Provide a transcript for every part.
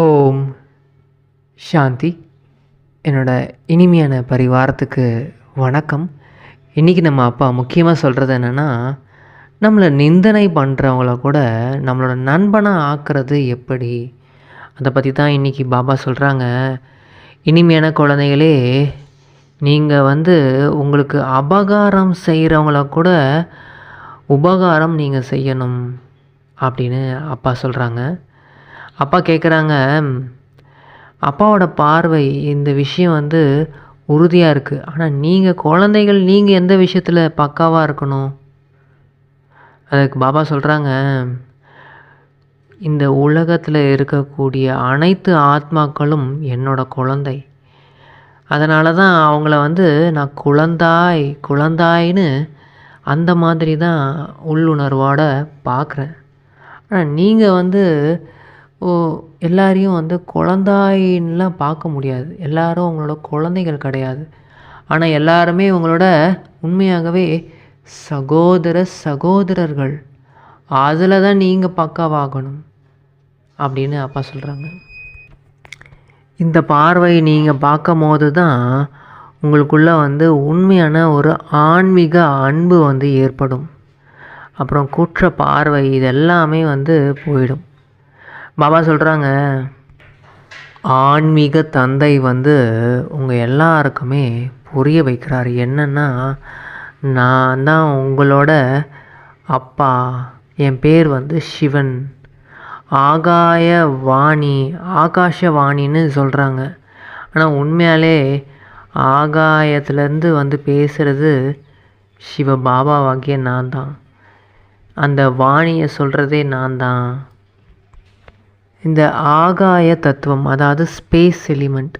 ஓம் சாந்தி. என்னோட இனிமையான பரிவாரத்துக்கு வணக்கம். இன்றைக்கி நம்ம அப்பா முக்கியமாக சொல்கிறது என்னென்னா நம்மளை நிந்தனை பண்ணுறவங்கள கூட நம்மளோட நண்பனாக ஆக்குறது எப்படி? அதை பற்றி தான் இன்றைக்கி பாபா சொல்கிறாங்க இனிமையான குழந்தைகளே நீங்கள் வந்து உங்களுக்கு அபகாரம் செய்கிறவங்கள கூட உபகாரம் நீங்கள் செய்யணும் அப்படின்னு அப்பா சொல்கிறாங்க அப்பா கேட்குறாங்க அப்பாவோட பார்வை இந்த விஷயம் வந்து உறுதியாக இருக்குது ஆனால் நீங்கள் குழந்தைகள் நீங்கள் எந்த விஷயத்தில் பக்காவாக இருக்கணும்? அதுக்கு பாபா சொல்கிறாங்க இந்த உலகத்தில் இருக்கக்கூடிய அனைத்து ஆத்மாக்களும் என்னோட குழந்தை. அதனால தான் அவங்கள வந்து நான் குழந்தாய் குழந்தாய்னு அந்த மாதிரி தான் உள்ளுணர்வோடு பார்க்குறேன் ஆனால் நீங்கள் வந்து எல்லாரையும் வந்து குழந்தாயின்லாம் பார்க்க முடியாது. எல்லாரும் உங்களோட குழந்தைகள் கிடையாது. ஆனால் எல்லாருமே உங்களோட உண்மையாகவே சகோதர சகோதரர்கள். அதில் தான் நீங்கள் பக்காவாகணும் அப்படின்னு அப்பா சொல்கிறாங்க இந்த பார்வை நீங்கள் பார்க்கும் போது தான் உங்களுக்குள்ளே வந்து உண்மையான ஒரு ஆன்மீக அன்பு வந்து ஏற்படும். அப்புறம் குற்ற பார்வை இதெல்லாமே வந்து போயிடும். பாபா சொல்கிறாங்க ஆன்மீக தந்தை வந்து உங்கள் எல்லாருக்குமே புரிய வைக்கிறார். என்னென்னா நான் தான் உங்களோட அப்பா. என் பேர் வந்து சிவன். ஆகாய வாணி ஆகாஷவாணின்னு சொல்கிறாங்க ஆனால் உண்மையாலே ஆகாயத்துலேருந்து வந்து பேசுகிறது சிவ பாபாவாகிய நான் தான். அந்த வாணியை சொல்கிறதே நான் தான். இந்த ஆகாய தத்துவம் அதாவது ஸ்பேஸ் எலிமெண்ட்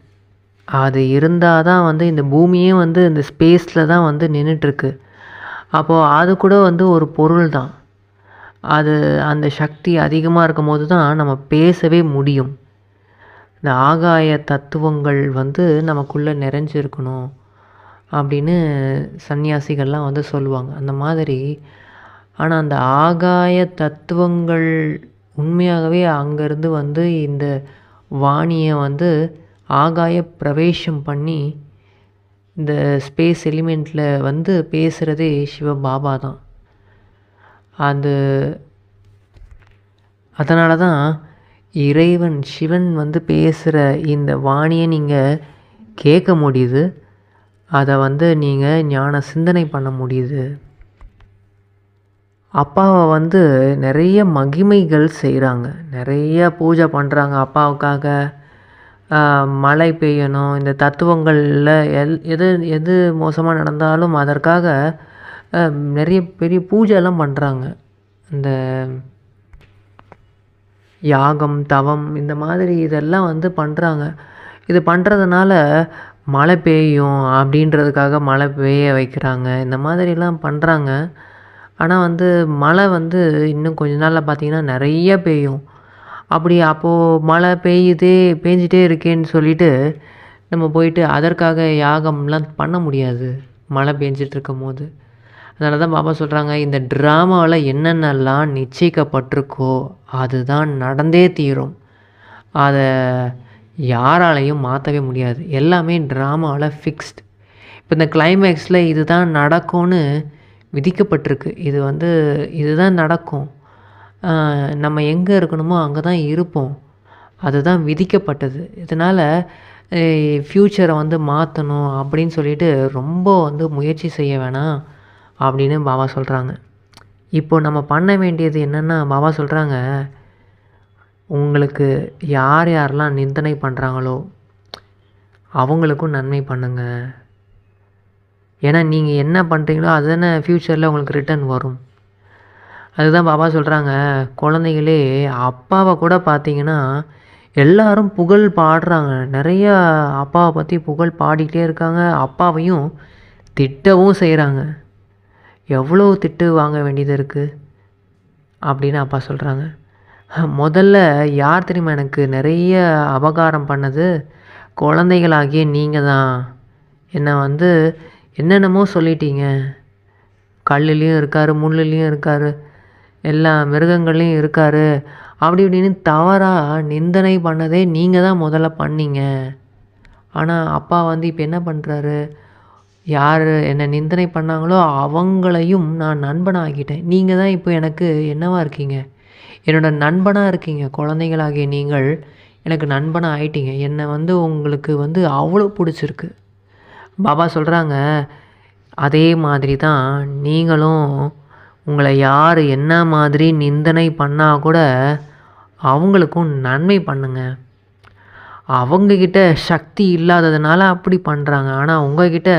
அது இருந்தால் தான் வந்து இந்த பூமியே வந்து இந்த ஸ்பேஸில் தான் வந்து நின்றுட்டுருக்கு அப்போது அது கூட வந்து ஒரு பொருள் தான் அது அந்த சக்தி அதிகமாக இருக்கும் போது தான் நம்ம பேசவே முடியும். இந்த ஆகாய தத்துவங்கள் வந்து நமக்குள்ளே நிறைஞ்சிருக்கணும் அப்படின்னு சன்னியாசிகள்லாம் வந்து சொல்லுவாங்க. அந்த மாதிரி. ஆனால் அந்த ஆகாய தத்துவங்கள் உண்மையாகவே அங்கேருந்து வந்து இந்த வாணியை வந்து ஆகாய பிரவேசம் பண்ணி இந்த ஸ்பேஸ் எலிமெண்ட்டில் வந்து பேசுகிறதே சிவ பாபா தான் அது அதனால தான் இறைவன் சிவன் வந்து பேசுகிற இந்த வாணியை நீங்கள் கேட்க முடியுது. அதை வந்து நீங்கள் ஞான சிந்தனை பண்ண முடியுது. அப்பாவை வந்து நிறைய மகிமைகள் செய்கிறாங்க நிறைய பூஜை பண்ணுறாங்க அப்பாவுக்காக. மழை பெய்யணும். இந்த தத்துவங்களில் எல் எது எது மோசமாக நடந்தாலும் அதற்காக நிறைய பெரிய பூஜைலாம் பண்ணுறாங்க இந்த யாகம் தவம் இந்த மாதிரி இதெல்லாம் வந்து பண்ணுறாங்க இது பண்ணுறதுனால மழை பெய்யும் அப்படின்றதுக்காக மழை பெய்ய வைக்கிறாங்க. இந்த மாதிரிலாம் பண்ணுறாங்க ஆனால் வந்து மழை வந்து இன்னும் கொஞ்ச நாளில் பார்த்திங்கன்னா நிறைய பெய்யும். அப்படி அப்போது மழை பெய்யுதே பேஞ்சிட்டே இருக்கேன்னு சொல்லிட்டு நம்ம போயிட்டு அதற்காக யாகம்லாம் பண்ண முடியாது மழை பெஞ்சிட்டு இருக்கும் போது அதனால தான் பாபா சொல்கிறாங்க இந்த ட்ராமாவில் என்னென்னலாம் நிச்சயிக்கப்பட்டிருக்கோ அதுதான் நடந்தே தீரும். அதை யாராலையும் மாற்றவே முடியாது. எல்லாமே ட்ராமாவில் ஃபிக்ஸ்ட் இப்போ இந்த கிளைமேக்ஸில் இதுதான் நடக்கும்னு விதிக்கப்பட்டிருக்கு. இது வந்து இதுதான் நடக்கும். நம்ம எங்கே இருக்கணுமோ அங்கே தான் இருப்போம். அதுதான் விதிக்கப்பட்டது. இதனால் ஃப்யூச்சரை வந்து மாற்றணும் அப்படின்னு சொல்லிட்டு ரொம்ப வந்து முயற்சி செய்ய வேணாம் அப்படின்னு பாபா சொல்கிறாங்க இப்போ நம்ம பண்ண வேண்டியது என்னென்னா பாபா சொல்கிறாங்க உங்களுக்கு யார் யாரெல்லாம் நிந்தனை பண்ணுறாங்களோ அவங்களுக்கும் நன்மை பண்ணுங்கள் ஏன்னா நீங்கள் என்ன பண்ணுறீங்களோ அதுதானே ஃப்யூச்சரில் உங்களுக்கு ரிட்டர்ன் வரும். அதுதான் பாபா சொல்கிறாங்க குழந்தைகளே அப்பாவை கூட பார்த்தீங்கன்னா எல்லாரும் புகழ் பாடுறாங்க. நிறையா அப்பாவை பற்றி புகழ் பாடிக்கிட்டே இருக்காங்க. அப்பாவையும் திட்டவும் செய்கிறாங்க எவ்வளோ திட்டு வாங்க வேண்டியது இருக்குது அப்படின்னு அப்பா சொல்கிறாங்க முதல்ல யார் தெரியுமா எனக்கு நிறைய அபகாரம் பண்ணது? குழந்தைகளாகிய நீங்கள் தான் என்னை வந்து என்னென்னமோ சொல்லிட்டீங்க. கல்லுலேயும் இருக்கார் முள்ளுலேயும் இருக்கார் எல்லா மிருகங்கள்லேயும் இருக்கார். அப்படி இப்படின்னு தவறாக நிந்தனை பண்ணதே நீங்கள் தான் முதல்ல பண்ணீங்க. ஆனால் அப்பா வந்து இப்போ என்ன பண்ணுறாரு யார் என்னை நிந்தனை பண்ணாங்களோ அவங்களையும் நான் நண்பனாக நீங்கள் தான் இப்போ எனக்கு என்னவாக இருக்கீங்க? என்னோட நண்பனாக இருக்கீங்க குழந்தைகளாகிய நீங்கள். எனக்கு நண்பனாக ஆயிட்டீங்க. என்னை வந்து உங்களுக்கு வந்து அவ்வளோ பிடிச்சிருக்கு. பாபா சொல்கிறாங்க அதே மாதிரி தான் நீங்களும் உங்களை யார் என்ன மாதிரி நிந்தனை பண்ணால் கூட அவங்களுக்கும் நன்மை பண்ணுங்க. அவங்கக்கிட்ட சக்தி இல்லாததுனால அப்படி பண்ணுறாங்க ஆனால் உங்ககிட்ட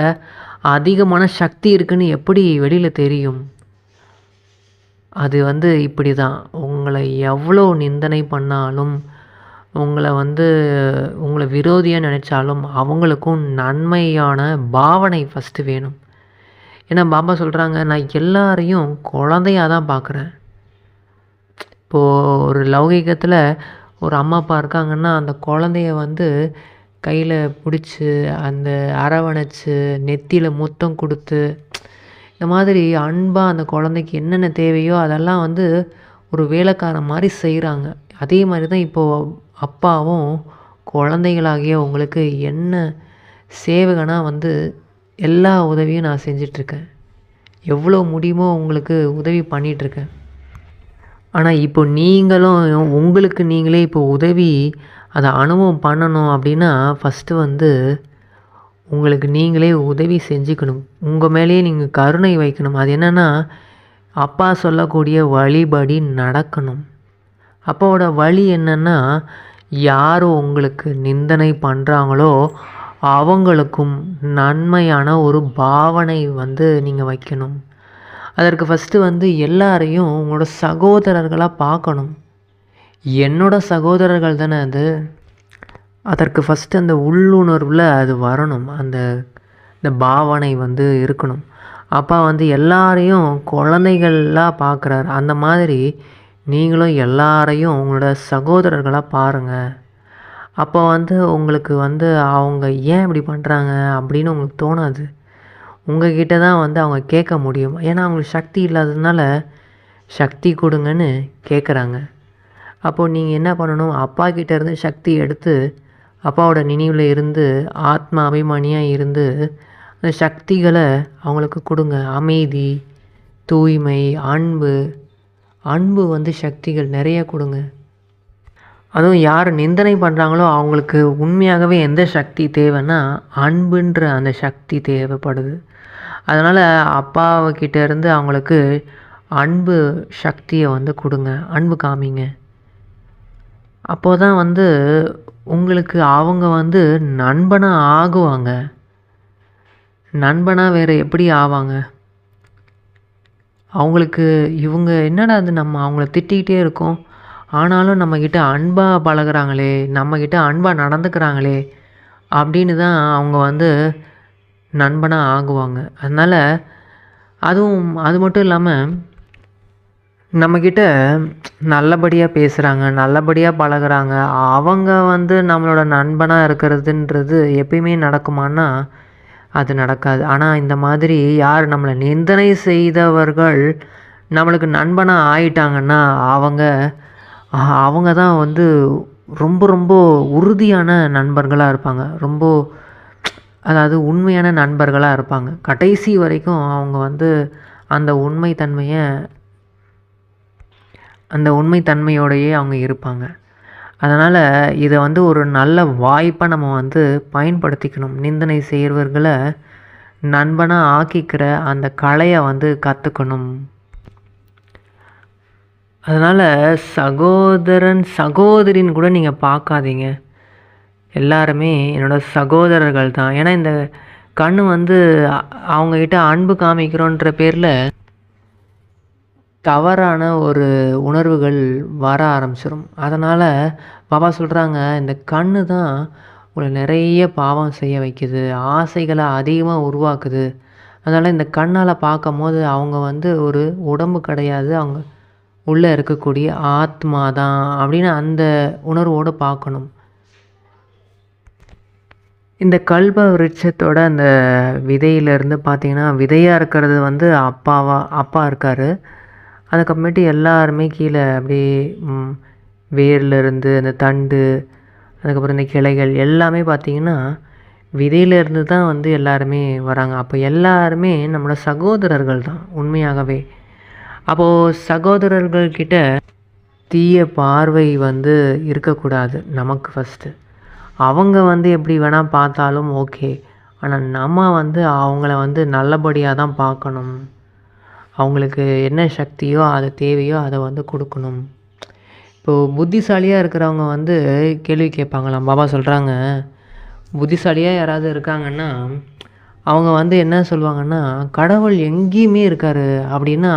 அதிகமான சக்தி இருக்குன்னு எப்படி வெளியில் தெரியும்? அது வந்து இப்படி தான் உங்களை எவ்வளோ நிந்தனை பண்ணாலும் உங்களை வந்து உங்களை விரோதியாக நினச்சாலும் அவங்களுக்கும் நன்மையான பாவனை ஃபஸ்ட்டு வேணும். ஏன்னா பாபா சொல்கிறாங்க நான் எல்லாரையும் குழந்தையாக தான் பார்க்குறேன் இப்போது ஒரு லௌகிகத்தில் ஒரு அம்மா அப்பா இருக்காங்கன்னா அந்த குழந்தைய வந்து கையில் பிடிச்சி அந்த அரவணைச்சு நெத்தியில் முத்தம் கொடுத்து இந்த மாதிரி அன்பாக அந்த குழந்தைக்கு என்னென்ன தேவையோ அதெல்லாம் வந்து ஒரு வேலைக்காரன் மாதிரி செய்கிறாங்க அதே மாதிரி தான் இப்போது அப்பாவும் குழந்தைகளாகிய உங்களுக்கு என்ன சேவகனாக வந்து எல்லா உதவியும் நான் செஞ்சிட்ருக்கேன். எவ்வளோ முடியுமோ உங்களுக்கு உதவி பண்ணிகிட்ருக்கேன் ஆனால் இப்போ நீங்களும் உங்களுக்கு நீங்களே இப்போ உதவி அதை அனுபவம் பண்ணணும் அப்படின்னா ஃபஸ்ட்டு வந்து உங்களுக்கு நீங்களே உதவி செஞ்சுக்கணும். உங்கள் மேலேயே நீங்கள் கருணை வைக்கணும். அது என்னென்னா அப்பா சொல்லக்கூடிய வழிபடி நடக்கணும். அப்பாவோட வழி என்னென்னா யார் உங்களுக்கு நிந்தனை பண்ணுறாங்களோ அவங்களுக்கும் நன்மையான ஒரு பாவனை வந்து நீங்கள் வைக்கணும். அதற்கு ஃபஸ்ட்டு வந்து எல்லாரையும் உங்களோட சகோதரர்களாக பார்க்கணும். என்னோட சகோதரர்கள் தானே அது? அதற்கு ஃபஸ்ட்டு அந்த உள்ளுணர்வில் அது வரணும். அந்த இந்த பாவனை வந்து இருக்கணும். அப்பா வந்து எல்லாரையும் குழந்தைகளாக பார்க்குறாரு. அந்த மாதிரி நீங்களும் எல்லாரையும் உங்களோட சகோதரர்களாக பாருங்கள் அப்போ வந்து உங்களுக்கு வந்து அவங்க ஏன் இப்படி பண்ணுறாங்க அப்படின்னு உங்களுக்கு தோணாது. உங்ககிட்ட தான் வந்து அவங்க கேட்க முடியும். ஏன்னா அவங்களுக்கு சக்தி இல்லாததுனால சக்தி கொடுங்கன்னு கேட்குறாங்க அப்போது நீங்கள் என்ன பண்ணணும்? அப்பா கிட்ட இருந்து சக்தி எடுத்து அப்பாவோட நினைவில் இருந்து ஆத்மா அபிமானியாக இருந்து அந்த சக்திகளை அவங்களுக்கு கொடுங்க. அமைதி தூய்மை அன்பு அன்பு வந்து சக்திகள் நிறைய கொடுங்க. அதுவும் யார் நிந்தனை பண்ணுறாங்களோ அவங்களுக்கு உண்மையாகவே எந்த சக்தி தேவைன்னா அன்புன்ற அந்த சக்தி தேவைப்படுது. அதனால் அப்பாவுக்கிட்ட இருந்து அவங்களுக்கு அன்பு சக்தியை வந்து கொடுங்க. அன்பு காமிங்க. அப்போ தான் வந்து உங்களுக்கு அவங்க வந்து நண்பனாக ஆகுவாங்க. நண்பனாக வேறு எப்படி ஆவாங்க? அவங்களுக்கு இவங்க என்னடா அது நம்ம அவங்கள திட்டிக்கிட்டே இருக்கோம். ஆனாலும் நம்மக்கிட்ட அன்பாக பழகுறாங்களே நம்மக்கிட்ட அன்பாக நடந்துக்கிறாங்களே அப்படின்னு தான் அவங்க வந்து நண்பனாக ஆகுவாங்க. அதனால் அதுவும் அது மட்டும் இல்லாமல் நம்மக்கிட்ட நல்லபடியாக பேசுகிறாங்க நல்லபடியாக பழகுறாங்க. அவங்க வந்து நம்மளோட நண்பனாக இருக்கிறதுன்றது எப்பயுமே நடக்குமான்னா அது நடக்காது. ஆனால் இந்த மாதிரி யார் நம்மளை நிந்தனை செய்தவர்கள் நம்மளுக்கு நண்பனாக ஆயிட்டாங்கன்னா அவங்க அவங்க தான் வந்து ரொம்ப ரொம்ப உறுதியான நண்பர்களாக இருப்பாங்க. ரொம்ப அதாவது உண்மையான நண்பர்களாக இருப்பாங்க. கடைசி வரைக்கும் அவங்க வந்து அந்த உண்மை தன்மையை அந்த உண்மை தன்மையோடையே அவங்க இருப்பாங்க. அதனால் இதை வந்து ஒரு நல்ல வாய்ப்பை நம்ம வந்து பயன்படுத்திக்கணும். நிந்தனை செய்கிறவர்களை நண்பனாக ஆக்கிக்கிற அந்த கலையை வந்து கற்றுக்கணும் அதனால் சகோதரன் சகோதரின்னு கூட நீங்கள் பார்க்காதீங்க. எல்லாருமே என்னோடய சகோதரர்கள் தான் ஏன்னா இந்த கண் வந்து அவங்கக்கிட்ட அன்பு காமிக்கிறோன்ற பேரில் தவறான ஒரு உணர்வுகள் வர ஆரம்பிச்சிடும் அதனால் பாபா சொல்கிறாங்க இந்த கண் தான் உங்களை நிறைய பாவம் செய்ய வைக்குது ஆசைகளை அதிகமாக உருவாக்குது. அதனால் இந்த கண்ணால் பார்க்கும் போது அவங்க வந்து ஒரு உடம்பு கிடையாது அவங்க உள்ளே இருக்கக்கூடிய ஆத்மா தான் அப்படின்னு அந்த உணர்வோடு பார்க்கணும். இந்த கல்ப விருட்சத்தோட அந்த விதையிலேருந்து பார்த்தீங்கன்னா விதையாக இருக்கிறது வந்து அப்பாவா அப்பா இருக்கார். அதுக்கப்புறமேட்டு எல்லாருமே கீழே அப்படியே வேர்லேருந்து அந்த தண்டு அதுக்கப்புறம் இந்த கிளைகள் எல்லாமே பார்த்திங்கன்னா விதையிலேருந்து தான் வந்து எல்லாருமே வராங்க. அப்போ எல்லாருமே நம்மளோட சகோதரர்கள் தான் உண்மையாகவே. அப்போது சகோதரர்கள்கிட்ட தீய பார்வை வந்து இருக்கக்கூடாது நமக்கு ஃபஸ்ட்டு அவங்க வந்து எப்படி வேணால் பார்த்தாலும் ஓகே ஆனால் நம்ம வந்து அவங்கள வந்து நல்லபடியாக தான் பார்க்கணும். அவங்களுக்கு என்ன சக்தியோ அது தேவையோ அதை வந்து கொடுக்கணும். இப்போது புத்திசாலியாக இருக்கிறவங்க வந்து கேள்வி கேட்பாங்களாம். பாபா சொல்கிறாங்க புத்திசாலியாக யாராவது இருக்காங்கன்னா அவங்க வந்து என்ன சொல்லுவாங்கன்னா கடவுள் எங்கேயுமே இருக்கார் அப்படின்னா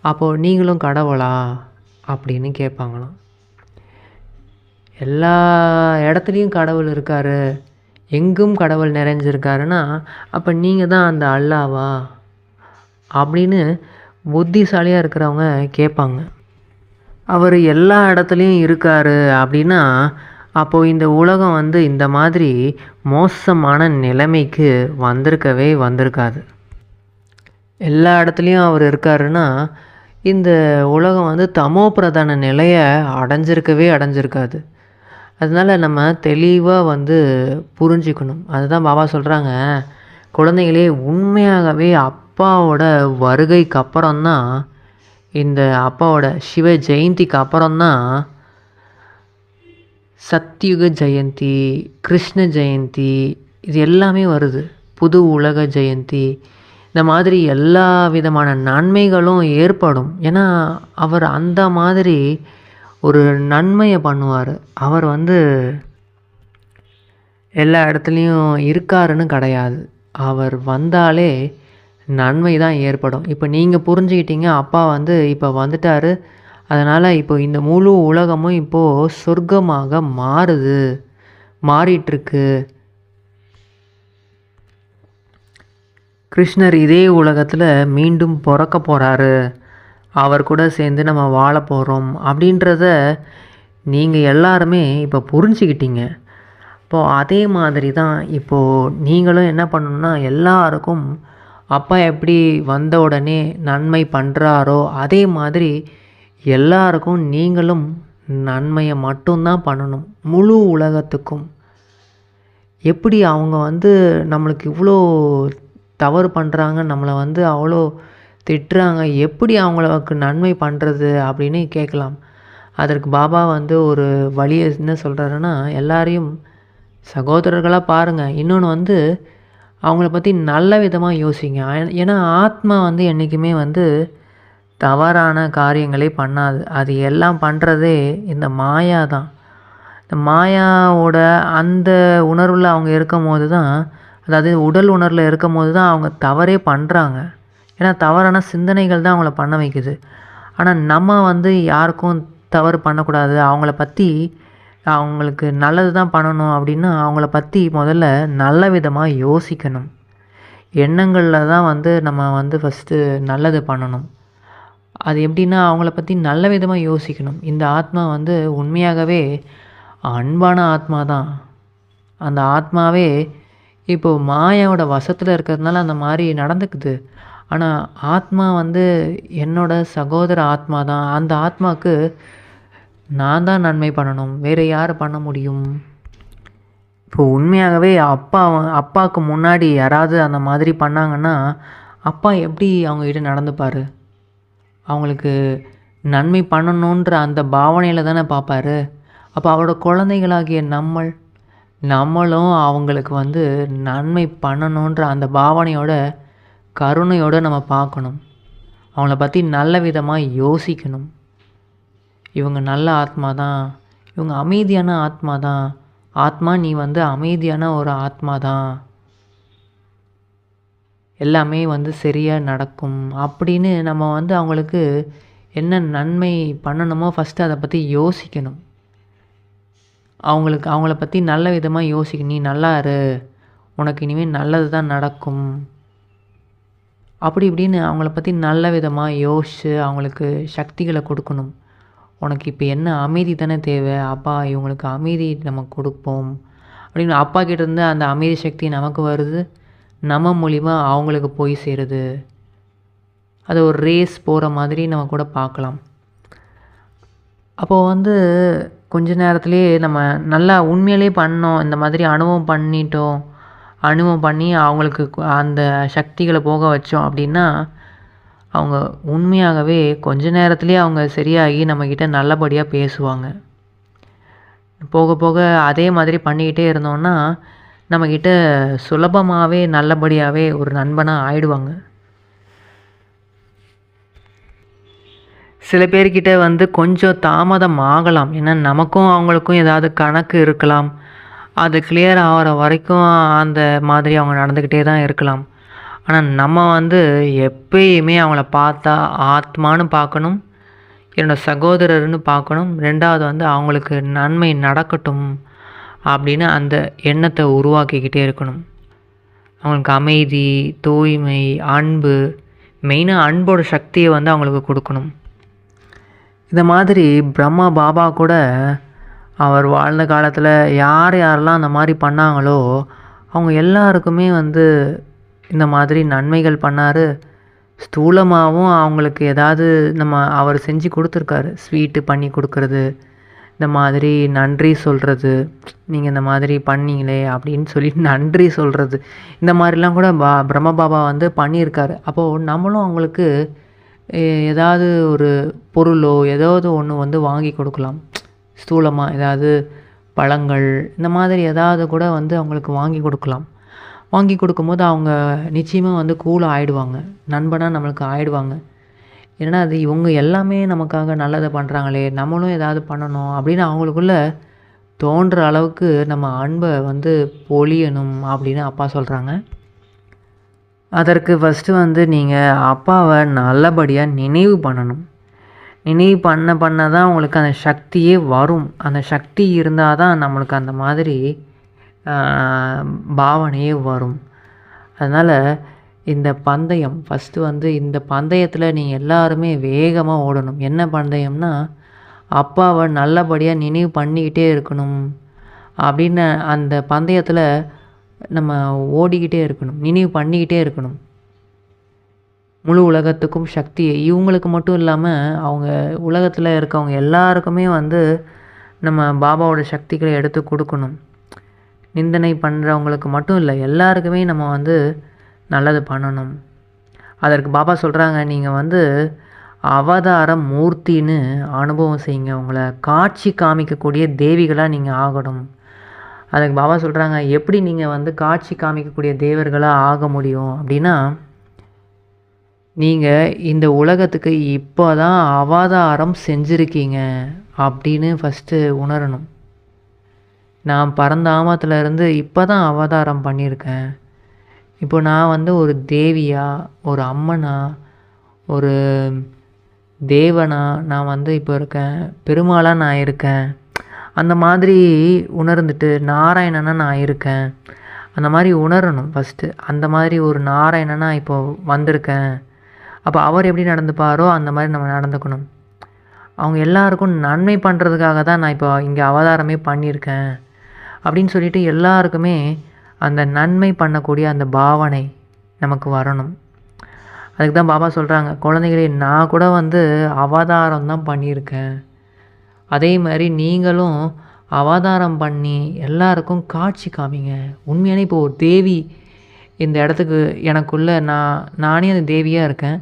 அப்போது நீங்களும் கடவுளா? அப்படின்னு கேட்பாங்களாம். எல்லா இடத்துலையும் கடவுள் இருக்கார். எங்கும் கடவுள் நிறைஞ்சிருக்காருன்னா அப்போ நீங்கள் தான் அந்த அல்லாவா? அப்படின்னு புத்திசாலியாக இருக்கிறவங்க கேட்பாங்க அவர் எல்லா இடத்துலையும் இருக்கார் அப்படின்னா அப்போது இந்த உலகம் வந்து இந்த மாதிரி மோசமான நிலைமைக்கு வந்திருக்கவே வந்திருக்காது. எல்லா இடத்துலையும் அவர் இருக்காருன்னா இந்த உலகம் வந்து தமோ பிரதான நிலையை அடைஞ்சிருக்கவே அடைஞ்சிருக்காது. அதனால் நம்ம தெளிவாக வந்து புரிஞ்சுக்கணும். அதுதான் பாபா சொல்கிறாங்க குழந்தைகளே உண்மையாகவே அப் அப்பாவோட வருகைக்கு அப்புறம்தான் இந்த அப்பாவோட சிவ ஜெயந்திக்கு அப்புறம்தான் சத்யுக ஜெயந்தி கிருஷ்ண ஜெயந்தி இது எல்லாமே வருது. புது உலக ஜெயந்தி இந்த மாதிரி எல்லா விதமான நன்மைகளும் ஏற்படும். ஏன்னா அவர் அந்த மாதிரி ஒரு நன்மையை பண்ணுவார். அவர் வந்து எல்லா இடத்துலையும் இருக்காருன்னு கிடையாது. அவர் வந்தாலே நன்மை தான் ஏற்படும். இப்போ நீங்கள் புரிஞ்சுக்கிட்டீங்க அப்பா வந்து இப்போ வந்துட்டார். அதனால் இப்போ இந்த முழு உலகமும் இப்போது சொர்க்கமாக மாறுது. மாறிட்டுருக்கு. கிருஷ்ணர் இதே உலகத்தில் மீண்டும் பிறக்க போகிறாரு அவர் கூட சேர்ந்து நம்ம வாழ போகிறோம் அப்படின்றத நீங்கள் எல்லாருமே இப்போ புரிஞ்சுக்கிட்டீங்க. இப்போது அதே மாதிரி தான் இப்போது நீங்களும் என்ன பண்ணணும்னா எல்லாருக்கும் அப்பா எப்படி வந்த உடனே நன்மை பண்ணுறாரோ அதே மாதிரி எல்லாருக்கும் நீங்களும் நன்மையை மட்டும்தான் பண்ணணும் முழு உலகத்துக்கும். எப்படி அவங்க வந்து நம்மளுக்கு இவ்வளோ தவறு பண்ணுறாங்க நம்மளை வந்து அவ்வளோ திட்டுறாங்க எப்படி அவங்களுக்கு நன்மை பண்ணுறது அப்படின்னு கேட்கலாம். அதற்கு பாபா வந்து ஒரு வழியை என்ன சொல்கிறாருன்னா எல்லாரையும் சகோதரர்களாக பாருங்கள் இன்னொன்று வந்து அவங்கள பற்றி நல்ல விதமாக யோசிங்க. ஏன்னா ஆத்மா வந்து என்றைக்குமே வந்து தவறான காரியங்களே பண்ணாது. அது எல்லாம் பண்ணுறதே இந்த மாயா தான். இந்த மாயாவோட அந்த உணர்வில் அவங்க இருக்கும் போது தான் அதாவது உடல் உணர்வில் இருக்கும் போது தான் அவங்க தவறே பண்ணுறாங்க ஏன்னா தவறான சிந்தனைகள் தான் அவங்கள பண்ண வைக்குது. ஆனால் நம்ம வந்து யாருக்கும் தவறு பண்ணக்கூடாது. அவங்கள பற்றி அவங்களுக்கு நல்லது தான் பண்ணணும் அப்படின்னா அவங்கள பற்றி முதல்ல நல்ல விதமாக யோசிக்கணும். எண்ணங்களில் தான் வந்து நம்ம வந்து ஃபஸ்ட்டு நல்லது பண்ணணும். அது எப்படின்னா அவங்கள பற்றி நல்ல விதமாக யோசிக்கணும். இந்த ஆத்மா வந்து உண்மையாகவே அன்பான ஆத்மா தான் அந்த ஆத்மாவே இப்போது மாயாவோட வசத்தில் இருக்கிறதுனால அந்த மாதிரி நடந்துக்குது. ஆனால் ஆத்மா வந்து என்னோட சகோதர ஆத்மா தான் அந்த ஆத்மாவுக்கு நான் தான் நன்மை பண்ணணும். வேறு யார் பண்ண முடியும்? இப்போ உண்மையாகவே அப்பா அப்பாவுக்கு முன்னாடி யாராவது அந்த மாதிரி பண்ணாங்கன்னா அப்பா எப்படி அவங்ககிட்ட நடந்துப்பார்? அவங்களுக்கு நன்மை பண்ணணுன்ற அந்த பாவனையில் தானே பார்ப்பாரு? அப்போ அவரோட குழந்தைகளாகிய நம்மள் நம்மளும் அவங்களுக்கு வந்து நன்மை பண்ணணுன்ற அந்த பாவனையோட கருணையோடு நம்ம பார்க்கணும். அவங்கள பற்றி நல்ல விதமாக யோசிக்கணும். இவங்க நல்ல ஆத்மா தான். இவங்க அமைதியான ஆத்மா தான். ஆத்மா நீ வந்து அமைதியான ஒரு ஆத்மா தான். எல்லாமே வந்து சரியாக நடக்கும். அப்படின்னு நம்ம வந்து அவங்களுக்கு என்ன நன்மை பண்ணணுமோ ஃபஸ்ட்டு அதை பற்றி யோசிக்கணும். அவங்களுக்கு அவங்கள பற்றி நல்ல விதமாக யோசிக்கணும் நீ நல்லா இரு. உனக்கு இனிமேல் நல்லது தான் நடக்கும். அப்படி இப்படின்னு அவங்கள பற்றி நல்ல விதமாக யோசித்து அவங்களுக்கு சக்திகளை கொடுக்கணும். உனக்கு இப்போ என்ன அமைதி தானே தேவை? அப்பா இவங்களுக்கு அமைதி நம்ம கொடுப்போம். அப்படின்னு அப்பா கிட்டேருந்து அந்த அமைதி சக்தி நமக்கு வருது. நம்ம மூலிமா அவங்களுக்கு போய் சேருது. அது ஒரு ரேஸ் போகிற மாதிரி நம்ம கூட பார்க்கலாம். அப்போது வந்து கொஞ்ச நேரத்திலேயே நம்ம நல்லா உண்மையிலே பண்ணோம். இந்த மாதிரி அனுபவம் பண்ணிட்டோம். அனுபவம் பண்ணி அவங்களுக்கு அந்த சக்திகளை போக வச்சோம் அப்படின்னா அவங்க உண்மையாகவே கொஞ்ச நேரத்துலேயே அவங்க சரியாகி நம்மக்கிட்ட நல்லபடியாக பேசுவாங்க. போக போக அதே மாதிரி பண்ணிக்கிட்டே இருந்தோம்னா நம்மக்கிட்ட சுலபமாகவே நல்லபடியாகவே ஒரு நண்பனாக ஆயிடுவாங்க. சில பேர்கிட்ட வந்து கொஞ்சம் தாமதம் ஆகலாம். ஏன்னா நமக்கும் அவங்களுக்கும் ஏதாவது கணக்கு இருக்கலாம். அது கிளியர் ஆகிற வரைக்கும் அந்த மாதிரி அவங்க நடந்துக்கிட்டே தான் இருக்கலாம். ஆனால் நம்ம வந்து எப்பயுமே அவங்கள பார்த்தா ஆத்மான்னு பார்க்கணும் என்னோட சகோதரர்னு பார்க்கணும் ரெண்டாவது வந்து அவங்களுக்கு நன்மை நடக்கட்டும் அப்படின்னு அந்த எண்ணத்தை உருவாக்கிக்கிட்டே இருக்கணும். அவங்களுக்கு அமைதி தூய்மை அன்பு மெயினாக அன்போட சக்தியை வந்து அவங்களுக்கு கொடுக்கணும். இந்த மாதிரி பிரம்மா பாபா கூட அவர் வாழ்ந்த காலத்தில் யார் யாரெல்லாம் அந்த மாதிரி பண்ணாங்களோ அவங்க எல்லாருக்குமே வந்து இந்த மாதிரி நன்மைகள் பண்ணார். ஸ்தூலமாகவும் அவங்களுக்கு ஏதாவது நம்ம அவர் செஞ்சு கொடுத்துருக்காரு. ஸ்வீட்டு பண்ணி கொடுக்கறது இந்த மாதிரி நன்றி சொல்கிறது நீங்கள் இந்த மாதிரி பண்ணீங்களே அப்படின்னு சொல்லி நன்றி சொல்கிறது இந்த மாதிரிலாம் கூட பா பிரம்ம பாபா வந்து பண்ணியிருக்காரு. அப்போது நம்மளும் அவங்களுக்கு ஏதாவது ஒரு பொருளோ ஏதாவது ஒன்று வந்து வாங்கி கொடுக்கலாம். ஸ்தூலமாக ஏதாவது பழங்கள் இந்த மாதிரி ஏதாவது கூட வந்து அவங்களுக்கு வாங்கி கொடுக்கலாம். வாங்கி கொடுக்கும்போது அவங்க நிச்சயமாக வந்து கூலாக ஆயிடுவாங்க. நண்பனாக நம்மளுக்கு ஆயிடுவாங்க. ஏன்னா அது இவங்க எல்லாமே நமக்காக நல்லதை பண்ணுறாங்களே நம்மளும் ஏதாவது பண்ணணும் அப்படின்னு அவங்களுக்குள்ள தோன்ற அளவுக்கு நம்ம அன்பை வந்து பொழியணும் அப்படின்னு அப்பா சொல்கிறாங்க அதற்கு ஃபஸ்ட்டு வந்து நீங்கள் அப்பாவை நல்லபடியாக நினைவு பண்ணணும். நினைவு பண்ண பண்ண தான் உங்களுக்கு அந்த சக்தியே வரும். அந்த சக்தி இருந்தால் தான் நம்மளுக்கு அந்த மாதிரி பாவனையே வரும். அதனால் இந்த பந்தயம் ஃபஸ்ட்டு வந்து இந்த பந்தயத்தில் நீங்கள் எல்லாருமே வேகமாக ஓடணும். என்ன பந்தயம்னா அப்பாவை நல்லபடியாக நினைவு பண்ணிக்கிட்டே இருக்கணும் அப்படின்னு அந்த பந்தயத்தில் நம்ம ஓடிக்கிட்டே இருக்கணும். நினைவு பண்ணிக்கிட்டே இருக்கணும். முழு உலகத்துக்கும் சக்தி. இவங்களுக்கு மட்டும் இல்லாமல் அவங்க உலகத்தில் இருக்கவங்க எல்லாருக்குமே வந்து நம்ம பாபாவோட சக்திகளை எடுத்து கொடுக்கணும். நிந்தனை பண்ணுறவங்களுக்கு மட்டும் இல்லை எல்லாருக்குமே நம்ம வந்து நல்லது பண்ணணும். அதற்கு பாபா சொல்கிறாங்க நீங்கள் வந்து அவதார மூர்த்தின்னு அனுபவம் செய்யுங்க. உங்களை காட்சி காமிக்கக்கூடிய தேவிகளாக நீங்கள் ஆகணும். அதுக்கு பாபா சொல்கிறாங்க எப்படி நீங்கள் வந்து காட்சி காமிக்கக்கூடிய தேவர்களாக ஆக முடியும் அப்படின்னா நீங்கள் இந்த உலகத்துக்கு இப்போ தான் அவதாரம் செஞ்சுருக்கீங்க அப்படின்னு ஃபஸ்ட்டு உணரணும். நான் பறந்த ஆமத்துலேருந்து இப்போ தான் அவதாரம் பண்ணியிருக்கேன். இப்போ நான் வந்து ஒரு தேவியா ஒரு அம்மனா ஒரு தேவனா நான் வந்து இப்போ இருக்கேன். பெருமாளாக நான் இருக்கேன். அந்த மாதிரி உணர்ந்துட்டு நாராயணனாக நான் இருக்கேன். அந்த மாதிரி உணரணும் ஃபஸ்ட்டு அந்த மாதிரி ஒரு நாராயணனாக இப்போது வந்திருக்கேன். அப்போ அவர் எப்படி நடந்துப்பாரோ அந்த மாதிரி நம்ம நடந்துக்கணும். அவங்க எல்லாருக்கும் நன்மை பண்ணுறதுக்காக தான் நான் இப்போ இங்கே அவதாரமே பண்ணியிருக்கேன். அப்படின்னு சொல்லிட்டு எல்லாருக்குமே அந்த நன்மை பண்ணக்கூடிய அந்த பாவனை நமக்கு வரணும். அதுக்கு தான் பாபா சொல்கிறாங்க குழந்தைகளே நான் கூட வந்து அவதாரம் தான் பண்ணியிருக்கேன். அதே மாதிரி நீங்களும் அவதாரம் பண்ணி எல்லாருக்கும் காட்சி காமிங்க. உண்மையான இப்போ ஒரு தேவி இந்த இடத்துக்கு எனக்குள்ள நான் நானே அந்த தேவியாக இருக்கேன்.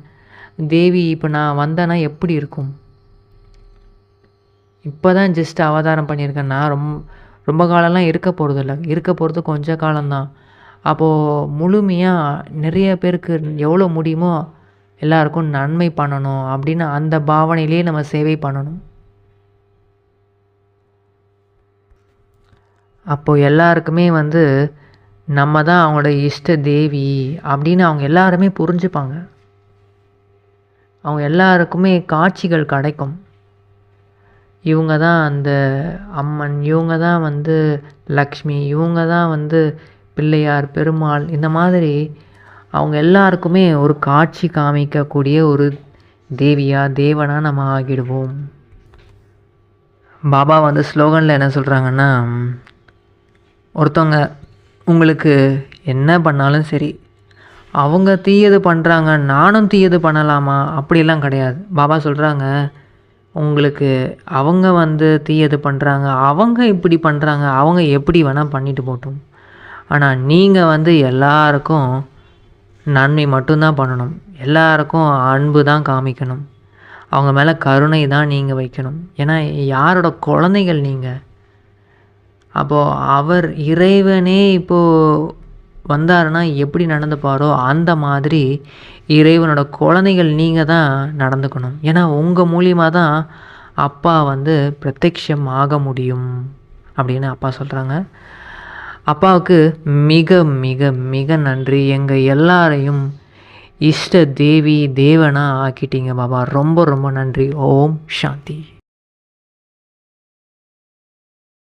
தேவி இப்போ நான் வந்தேன்னா எப்படி இருக்கும்? இப்போ தான் ஜஸ்ட் அவதாரம் பண்ணியிருக்கேன். நான் ரொம்ப ரொம்ப காலம்லாம் இருக்க போகிறதில்ல இருக்க போகிறது கொஞ்ச காலம்தான். அப்போது முழுமையாக நிறைய பேருக்கு எவ்வளோ முடியுமோ எல்லாருக்கும் நன்மை பண்ணணும் அப்படின்னு அந்த பாவனையிலே நம்ம சேவை பண்ணணும். அப்போது எல்லாருக்குமே வந்து நம்ம தான் அவங்களோட இஷ்ட தேவி அப்படின்னு அவங்க எல்லாருமே புரிஞ்சுப்பாங்க. அவங்க எல்லாருக்குமே காட்சிகள் கிடைக்கும். இவங்க தான் அந்த அம்மன் இவங்க தான் வந்து லக்ஷ்மி இவங்க தான் வந்து பிள்ளையார் பெருமாள் இந்த மாதிரி அவங்க எல்லாருக்குமே ஒரு காட்சி காமிக்கக்கூடிய ஒரு தேவியா தேவனாக நம்ம ஆகிடுவோம். பாபா வந்து ஸ்லோகனில் என்ன சொல்கிறாங்கன்னா ஒருத்தவங்க உங்களுக்கு என்ன பண்ணாலும் சரி அவங்க தீயது பண்ணுறாங்க நானும் தீயது பண்ணலாமா? அப்படிலாம் கிடையாது. பாபா சொல்கிறாங்க உங்களுக்கு அவங்க வந்து தீயது பண்ணுறாங்க அவங்க இப்படி பண்ணுறாங்க அவங்க எப்படி வேணால் பண்ணிட்டு போகட்டும் ஆனால் நீங்கள் வந்து எல்லாருக்கும் நன்மை மட்டும்தான் பண்ணணும். எல்லாருக்கும் அன்பு தான் காமிக்கணும். அவங்க மேலே கருணை தான் நீங்கள் வைக்கணும். ஏன்னா யாரோட குழந்தைகள் நீங்கள் அப்போது அவர் இறைவனே இப்போது வந்தாருன்னா எப்படி நடந்துப்பாரோ அந்த மாதிரி இறைவனோட குழந்தைகள் நீங்கள் தான் நடந்துக்கணும். ஏன்னா உங்கள் மூலியமாக தான் அப்பா வந்து பிரத்யக்ஷம் ஆக முடியும் அப்படின்னு அப்பா சொல்கிறாங்க அப்பாவுக்கு மிக மிக மிக நன்றி. எங்கள் எல்லாரையும் இஷ்ட தேவி தேவனாக ஆக்கிட்டீங்க பாபா. ரொம்ப ரொம்ப நன்றி. ஓம் சாந்தி.